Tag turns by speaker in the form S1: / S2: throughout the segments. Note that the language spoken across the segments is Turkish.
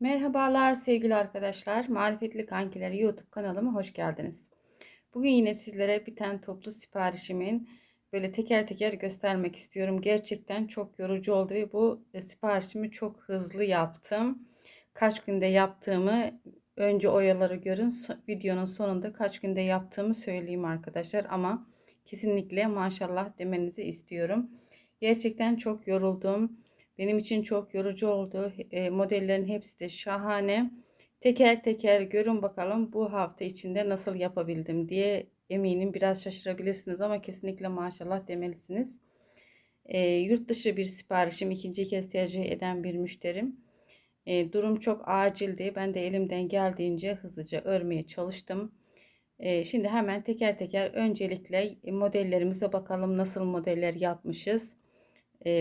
S1: Merhabalar sevgili arkadaşlar. Marifetli Kankileri YouTube kanalıma hoş geldiniz. Bugün yine sizlere bir tane toplu siparişimin böyle teker teker göstermek istiyorum. Gerçekten çok yorucu oldu ve bu e, siparişimi çok hızlı yaptım. Kaç günde yaptığımı önce oyaları görün. Videonun sonunda kaç günde yaptığımı söyleyeyim arkadaşlar ama kesinlikle maşallah demenizi istiyorum. Gerçekten çok yoruldum. Benim için çok yorucu oldu. E, modellerin hepsi de şahane. Teker teker görün bakalım bu hafta içinde nasıl yapabildim diye eminim biraz şaşırabilirsiniz ama kesinlikle maşallah demelisiniz. E, yurt dışı bir siparişim ikinci kez tercih eden bir müşterim. E, durum çok acildi. Ben de elimden geldiğince hızlıca örmeye çalıştım. E, şimdi hemen teker teker öncelikle modellerimize bakalım nasıl modeller yapmışız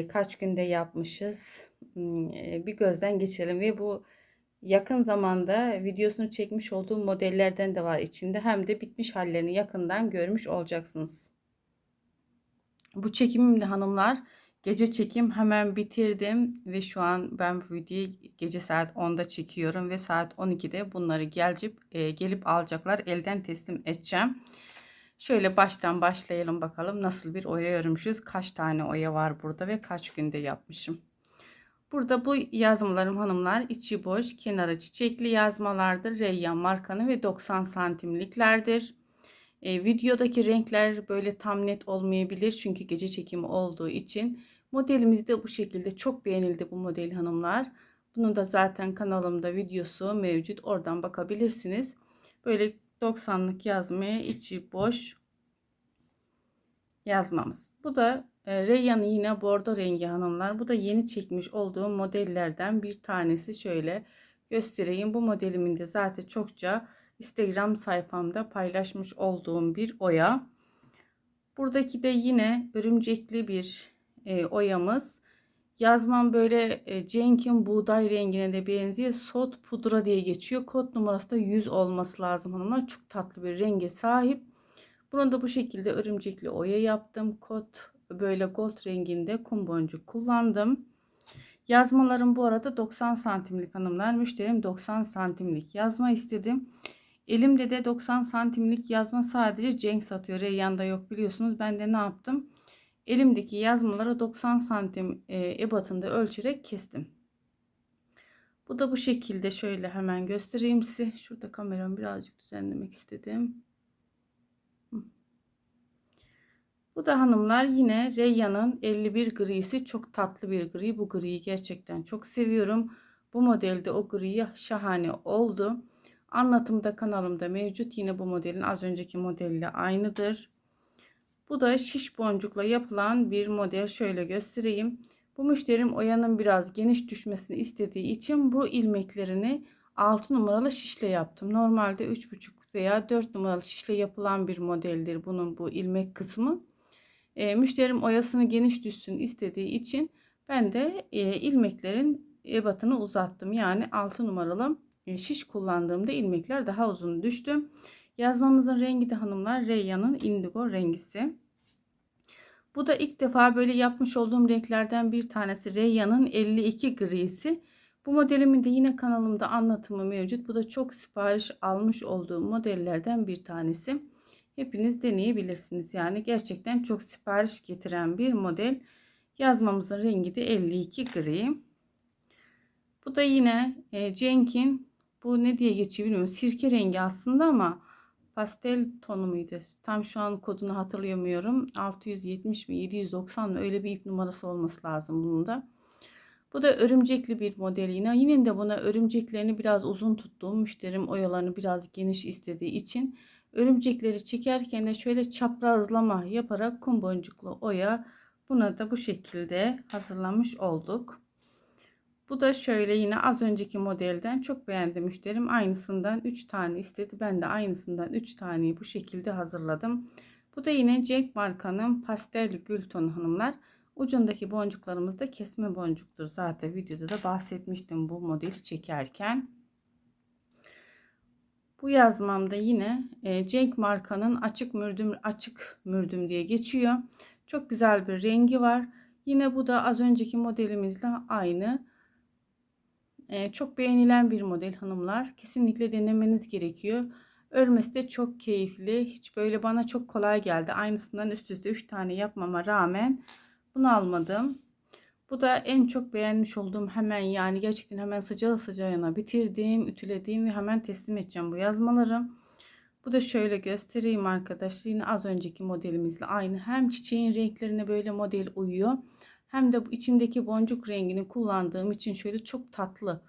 S1: kaç günde yapmışız? E, bir gözden geçirelim. Ve bu yakın zamanda videosunu çekmiş olduğum modellerden de var içinde. Hem de bitmiş hallerini yakından görmüş olacaksınız. Bu çekimimde hanımlar. Gece çekim hemen bitirdim ve şu an ben bu videoyu gece saat 10'da çekiyorum ve saat 12'de bunları gelip e, gelip alacaklar. Elden teslim edeceğim. Şöyle baştan başlayalım bakalım nasıl bir oya örmüşüz. Kaç tane oya var burada ve kaç günde yapmışım. Burada bu yazmalarım hanımlar içi boş, kenarı çiçekli yazmalardır. Reyyan markanı ve 90 santimliklerdir. E, videodaki renkler böyle tam net olmayabilir çünkü gece çekimi olduğu için. Modelimiz de bu şekilde çok beğenildi bu model hanımlar. Bunun da zaten kanalımda videosu mevcut. Oradan bakabilirsiniz. Böyle 90'lık yazmaya içi boş yazmamız. Bu da e, Reyyan'ı yine bordo rengi hanımlar. Bu da yeni çekmiş olduğum modellerden bir tanesi. Şöyle göstereyim. Bu modelimin de zaten çokça Instagram sayfamda paylaşmış olduğum bir oya. Buradaki de yine örümcekli bir e, oyamız. Yazmam böyle e, Cenk'in buğday rengine de benziyor. Sot pudra diye geçiyor. Kod numarası da 100 olması lazım hanımlar. Çok tatlı bir renge sahip. Bunu da bu şekilde örümcekli oya yaptım. Kod böyle gold renginde kum boncuk kullandım. Yazmalarım bu arada 90 santimlik hanımlar. Müşterim 90 santimlik yazma istedim. Elimde de 90 santimlik yazma sadece Cenk satıyor. Reyyan'da yok biliyorsunuz. Ben de ne yaptım? Elimdeki yazmaları 90 santim e, ebatında ölçerek kestim. Bu da bu şekilde şöyle hemen göstereyim size. Şurada kameramı birazcık düzenlemek istedim. Bu da hanımlar yine Reyyan'ın 51 grisi çok tatlı bir gri. Bu griyi gerçekten çok seviyorum. Bu modelde o gri şahane oldu. Anlatımda kanalımda mevcut. Yine bu modelin az önceki modelle aynıdır. Bu da şiş boncukla yapılan bir model. Şöyle göstereyim. Bu müşterim oyanın biraz geniş düşmesini istediği için bu ilmeklerini 6 numaralı şişle yaptım. Normalde 3,5 veya 4 numaralı şişle yapılan bir modeldir bunun bu ilmek kısmı. E, müşterim oyasını geniş düşsün istediği için ben de e, ilmeklerin ebatını uzattım. Yani 6 numaralı e, şiş kullandığımda ilmekler daha uzun düştü. Yazmamızın rengi de hanımlar Reyyan'ın indigo rengisi. Bu da ilk defa böyle yapmış olduğum renklerden bir tanesi Reyyan'ın 52 grisi. Bu modelimin de yine kanalımda anlatımı mevcut. Bu da çok sipariş almış olduğum modellerden bir tanesi. Hepiniz deneyebilirsiniz. Yani gerçekten çok sipariş getiren bir model. Yazmamızın rengi de 52 gri. Bu da yine e, Cenk'in bu ne diye geçiyor bilmiyorum. Sirke rengi aslında ama pastel tonu muydu? Tam şu an kodunu hatırlayamıyorum. 670 mi 790 mı öyle bir ip numarası olması lazım bunun da. Bu da örümcekli bir model yine. Yine de buna örümceklerini biraz uzun tuttuğum müşterim oyalarını biraz geniş istediği için örümcekleri çekerken de şöyle çaprazlama yaparak kum boncuklu oya buna da bu şekilde hazırlamış olduk. Bu da şöyle yine az önceki modelden çok beğendim müşterim. Aynısından 3 tane istedi. Ben de aynısından 3 taneyi bu şekilde hazırladım. Bu da yine Cenk markanın pastel gül tonu hanımlar. Ucundaki boncuklarımız da kesme boncuktur. Zaten videoda da bahsetmiştim bu modeli çekerken. Bu yazmamda yine e, Cenk markanın açık mürdüm açık mürdüm diye geçiyor. Çok güzel bir rengi var. Yine bu da az önceki modelimizle aynı Ee, çok beğenilen bir model hanımlar. Kesinlikle denemeniz gerekiyor. Örmesi de çok keyifli. Hiç böyle bana çok kolay geldi. Aynısından üst üste 3 tane yapmama rağmen bunu almadım. Bu da en çok beğenmiş olduğum hemen yani gerçekten hemen sıcağı sıcağına bitirdiğim, ütülediğim ve hemen teslim edeceğim bu yazmaları. Bu da şöyle göstereyim arkadaşlar. Yine az önceki modelimizle aynı. Hem çiçeğin renklerine böyle model uyuyor. Hem de bu içindeki boncuk rengini kullandığım için şöyle çok tatlı,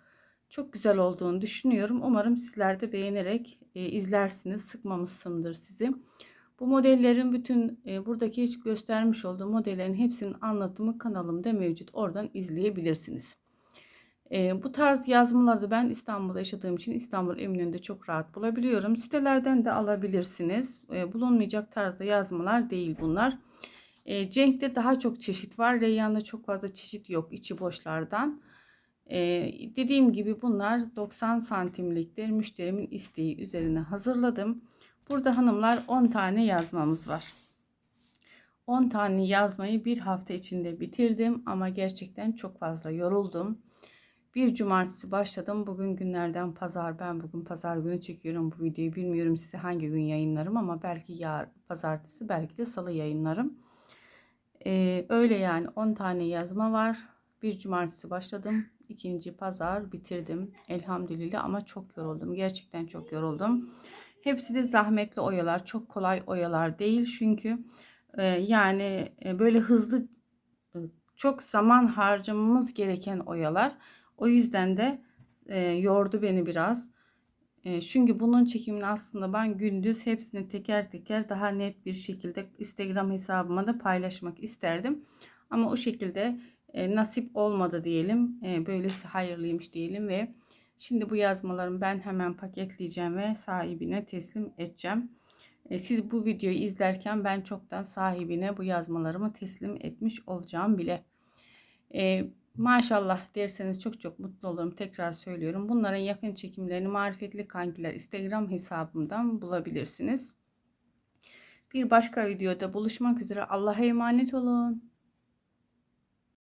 S1: çok güzel olduğunu düşünüyorum. Umarım sizler de beğenerek e, izlersiniz. Sıkmamışsındır sizi. Bu modellerin bütün e, buradaki hiç göstermiş olduğum modellerin hepsinin anlatımı kanalımda mevcut. Oradan izleyebilirsiniz. E, bu tarz yazmaları ben İstanbul'da yaşadığım için İstanbul Eminönü'nde çok rahat bulabiliyorum. Sitelerden de alabilirsiniz. E, bulunmayacak tarzda yazmalar değil bunlar. E, Cenk'te daha çok çeşit var. Reyyan'da çok fazla çeşit yok içi boşlardan. E, dediğim gibi bunlar 90 santimliktir. Müşterimin isteği üzerine hazırladım. Burada hanımlar 10 tane yazmamız var. 10 tane yazmayı bir hafta içinde bitirdim ama gerçekten çok fazla yoruldum. Bir cumartesi başladım. Bugün günlerden pazar. Ben bugün pazar günü çekiyorum bu videoyu. Bilmiyorum size hangi gün yayınlarım ama belki yar pazartesi belki de salı yayınlarım. Ee, öyle yani 10 tane yazma var. Bir cumartesi başladım. ikinci pazar bitirdim. Elhamdülillah ama çok yoruldum. Gerçekten çok yoruldum. Hepsi de zahmetli oyalar. Çok kolay oyalar değil. Çünkü e, yani e, böyle hızlı e, çok zaman harcamamız gereken oyalar. O yüzden de e, yordu beni biraz. E, çünkü bunun çekimini aslında ben gündüz hepsini teker teker daha net bir şekilde Instagram hesabıma da paylaşmak isterdim. Ama o şekilde nasip olmadı diyelim. Böylesi hayırlıymış diyelim ve şimdi bu yazmalarımı ben hemen paketleyeceğim ve sahibine teslim edeceğim. Siz bu videoyu izlerken ben çoktan sahibine bu yazmalarımı teslim etmiş olacağım bile. Maşallah derseniz çok çok mutlu olurum. Tekrar söylüyorum. Bunların yakın çekimlerini Marifetli Kankiler Instagram hesabımdan bulabilirsiniz. Bir başka videoda buluşmak üzere. Allah'a emanet olun.